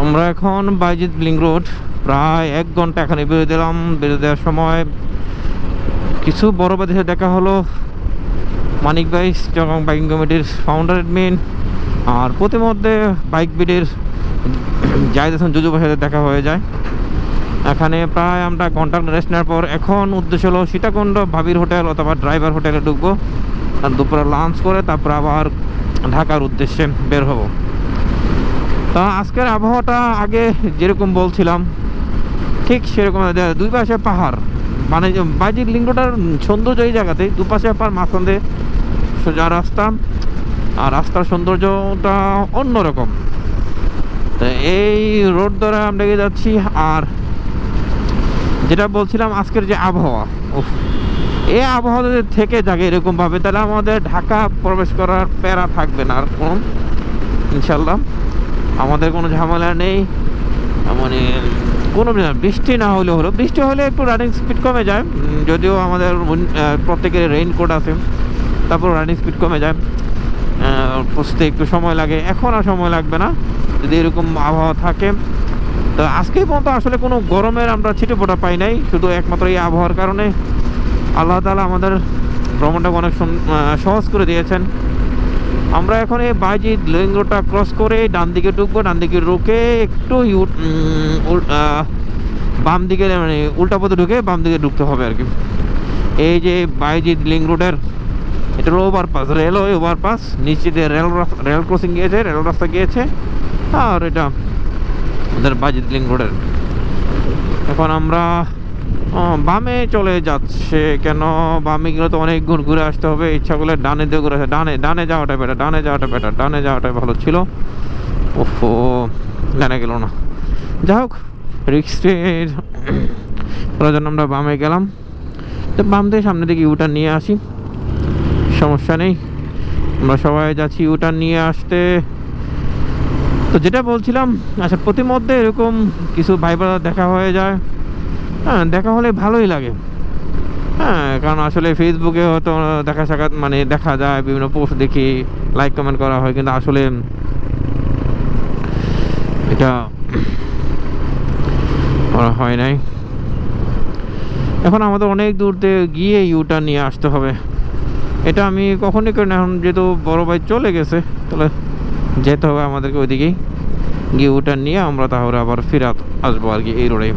আমরা এখন বাইজিৎ link road, প্রায় এক ঘণ্টা এখানে বেরোয় দিলাম। বেরোয় দেওয়ার সময় কিছু বড় বাদেশে দেখা হলো। মানিক ভাই, চট্টগ্রাম বাইকিং কমিটির ফাউন্ডার অ্যাডমিন আর প্রতিমধ্যে বাইক বিডের জায়দ হাসান জুজুবের সাথে দেখা হয়ে যায়। এখানে প্রায় আমরা ঘণ্টা রেস্ট নেওয়ার পর এখন উদ্দেশ্য হলো সীতাকুণ্ড ভাবির হোটেল অথবা ড্রাইভার হোটেলে ঢুকবো। আর দুপুরে লাঞ্চ করে তারপর আবার ঢাকার উদ্দেশ্যে বের হব। তা আজকের আবহাওয়াটা আগে যেরকম বলছিলাম, ঠিক সেরকম দুই পাশে পাহাড় মানে যে বাইজির লিঙ্গটার সৌন্দর্য এই জায়গাতে, দুপাশে পাহাড় মাঝখান দিয়ে সোজা রাস্তা, আর রাস্তার সৌন্দর্যটা অন্যরকম। তো এই রোড দ্বারা আমরা এগিয়ে যাচ্ছি, আর যেটা বলছিলাম আজকের যে আবহাওয়া এই আবহাওয়া যদি থেকে থাকে এরকমভাবে, তাহলে আমাদের ঢাকা প্রবেশ করার প্যারা থাকবে না আর কোন ইনশাল্লাহ আমাদের কোনো ঝামেলা নেই। মানে কোনো বৃষ্টি না হলে হলো। বৃষ্টি হলে একটু রানিং স্পিড কমে যায়। যদিও আমাদের প্রত্যেকের রেইনকোট আছে। তারপর রানিং স্পিড কমে যায়। পৌঁছতে একটু সময় লাগে। এখন আর সময় লাগবে না। যদি এরকম আবহাওয়া থাকে, তো আজকেই পর্যন্ত আসলে কোনো গরমের আমরা ছিটে ফোটা পাই নাই। শুধু একমাত্র এই আবহাওয়ার কারণে। আল্লাহ তালা আমাদের ভ্রমণটাকে অনেক সহজ করে দিয়েছেন। আমরা এখন এই বাইজি লিং রোডটা ক্রস করে ডান দিকে ঢুকবো ডান দিকে ঢুকে একটু বাম দিকে মানে উল্টা পথে ঢুকে বাম দিকে ঢুকতে হবে আর কি। এই যে বাইজি লিং রোডের, এটা হলো ওভারপাস রেলওয়ে ওভারপাস নিচে দিয়ে রেল রেল ক্রসিং গিয়েছে রেল রাস্তা গিয়েছে, আর এটা ওদের বাজিত লিং রোডের। এখন আমরা বামে চলে যাচ্ছে কেন? বামে গেলে তো অনেক গুণ ঘুরে আসতে হবে। ইচ্ছা করলে ডানে দিয়ে ঘুরে আসে। ডানে ডানে যাওয়াটা বেটার ডানে যাওয়াটা বেটার ডানে যাওয়াটাই ভালো ছিল। ওফো ডানে গেল না। যাই হোক রিক্সের জন্য আমরা বামে গেলাম। তো বাম থেকে সামনে দিকে ইউটার নিয়ে আসি। সমস্যা নেই। আমরা সবাই যাচ্ছি ইউটার নিয়ে আসতে। তো যেটা বলছিলাম আচ্ছা প্রতিমধ্যে এরকম কিছু ভাই ব্রাদার দেখা হয়ে যায়। হ্যাঁ দেখা হলে ভালোই লাগে। হ্যাঁ কারণ আসলে ফেসবুকে হয়তো দেখা সাক্ষাৎ মানে দেখা যায়, বিভিন্ন পোস্ট দেখি লাইক কমেন্ট করা হয়, কিন্তু আসলে এটা করা হয় নাই। এখন আমাদের অনেক দূর থেকে গিয়ে ইউটা নিয়ে আসতে হবে। এটা আমি কখনই করি না এখন যেহেতু বড় ভাই চলে গেছে, তাহলে যেতে হবে আমাদেরকে ওইদিকেই। গিয়ে ওটা নিয়ে আমরা তাহলে আবার ফিরাত আসব আর কি এই রোডে